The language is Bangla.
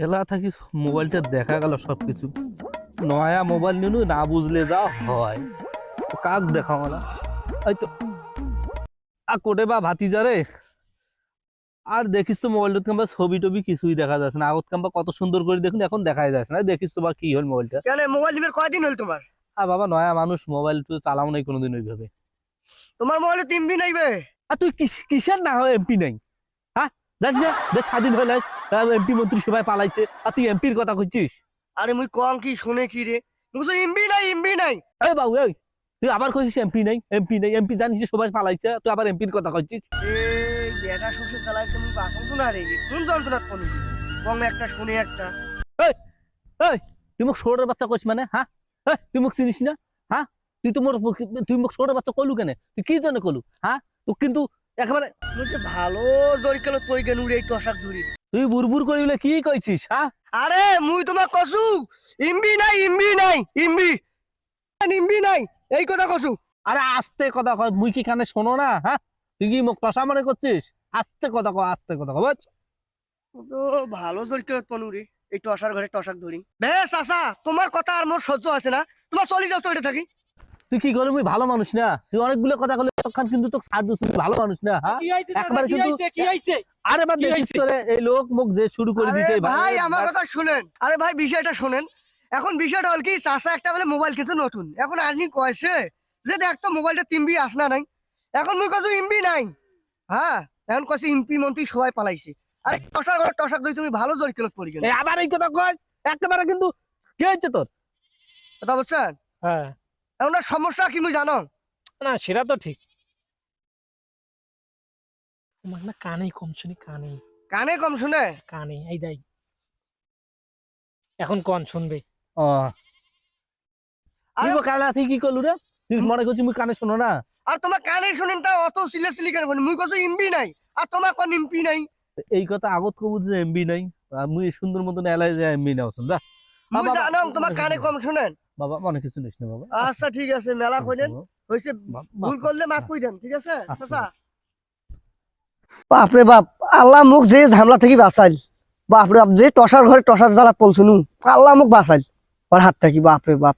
এলা থাকি মোবাইলটা দেখা গেল সব কিছু নয়া মোবাইল নিনু না বুঝলে যা হয়। কাক দেখা মালা এই তো। আ কোটে বা ভাতিজা রে। আর দেখিস তো মোবাইলটা কাম্বা ছবি টবি কিছুই দেখা যাচ্ছে না। আগত কাম্বা কত সুন্দর করে দেখুন এখন দেখাই যাচ্ছে না। দেখিস তো বা কি হল মোবাইলটা। কেন মোবাইল নিবার কয়দিন হল তোমার? আর বাবা নয়া মানুষ মোবাইল তো চালাও নাই কোনোদিন ওইভাবে। তোমার মোবাইলে তিন দিন আইবে আর তুই কিস- কিসের না হয় এমপি নাই? হ্যাঁ? জানিস না স্বাধীন হয়ে এমপি মন্ত্রী সবাই পালাইছে। আর তুই এমপির কথা কইছিস আরে মুই কম কি শুনে কি রে? বুঝছ ইমবি নাই ইমবি নাই। এই বাবু এই তুই আবার কইছিস এমপি নাই? এমপি নাই এমপি জানিস সবাই পালাইছে তুই আবার এমপির কথা কইছিস এই শ্বশুর চালাইতে মুই বাসন শোনা রে। কোন যন্ত্রণা কোন কম একটা শুনে একটা। এই তুই মোক ছোটের বাচ্চা কইস মানে হ্যাঁ তুই মোক চিনিস না? হ্যাঁ তুই তো মোর তুই মোক ছোটের বাচ্চা কলু কেনে? তুই কি জন্য কলু হ্যাঁ তো কিন্তু একেবারে যে ভালো জরিকালত পই গেল রে টসাক ধরি। তুই বুরবুর করি বলে কি কইছিস হ্যাঁ আরে মুই তোমাক কছু ইমবি নাই ইমবি নাই ইমবি ইমবি নাই এই কথা কছু আরে আস্তে কথা কয় মুই কি কানে শোনো না হ্যাঁ তুই কি মোক টসা মনে করছিস? আস্তে কথা কয় আস্তে কথা কয়? তো ভালো জরিকালত পনু রে এই টসার ঘরে টসাক ধরি। বেশ আশা তোমার কথা আর মোর সহ্য আছে না তোমার চলি যাও তো এটা থাকি। তুই কি করবি মুই ভালো মানুষ না? তুই অনেকগুলো কথা কিন্তু ভালো মানুষ না হ্যাঁ? কি হয়েছে চাচা, একবারে কিন্তু- কি হয়েছে? আরে বাদ কি দেখিস হয়েছে? তোরে এই লোক মুখ যে শুরু করে আরে ভাই ভাই- আমার কথা শুনেন। আরে ভাই বিষয়টা শুনেন। এখন বিষয়টা হল কি চাষা একটা বলে মোবাইল কিছু নতুন। এখন আর্নি কয়েছে। যে দেখ তো মোবাইলটা তিনবি আসনা নাই। এখন মুই কাছে ইমবি নাই। হ্যাঁ? এখন কয়েছে ইমপি মন্ত্রী সবাই পালাইছে। আরে টসার দই তুমি ভালো জোর পড়ি গেলে আবার এই কথা কয় একেবারে কিন্তু কি হয়েছে তোর? কথা বলছেন? হ্যাঁ। এখন সমস্যা কি মুই জানো? না সেটা তো ঠিক। তোমার না কানেই কম শুনি কানেই। কানে কম শুনে? কানে এই দেই এখন কন শুনবে? ও। আরে কানে কি করলু রে? তুই মনে করছিস মুই কানে শোনো না? আর তোমার কানে শুনেন তা অত সিলে সিলি কেন মুই ইমবি নাই আর তোমার কোন ইমপি নাই। এই কথা আগত কবু যে এমবি নাই আর মুই সুন্দর মতন এলাই যে এমবি না? যা মুই বাবা, জানো তোমার কানে কম শুনেন। বাবা মনে কিছু নিস না বাবা। আচ্ছা ঠিক আছে মেলা কইলেন। হয়েছে বাপ- ভুল করলে মাফ কই দেন ঠিক আছে? আচ্ছা। বাপরে বাপ, আল্লাহ মুখ যে ঝামলা থেকে বাঁচাইল। বাপরে বাপ, যে টসার ঘরে টসার জ্বালা পলছুনু আল্লাহ মুখ বাঁচাইল। ওর হাত থাকি, বাপরে বাপ।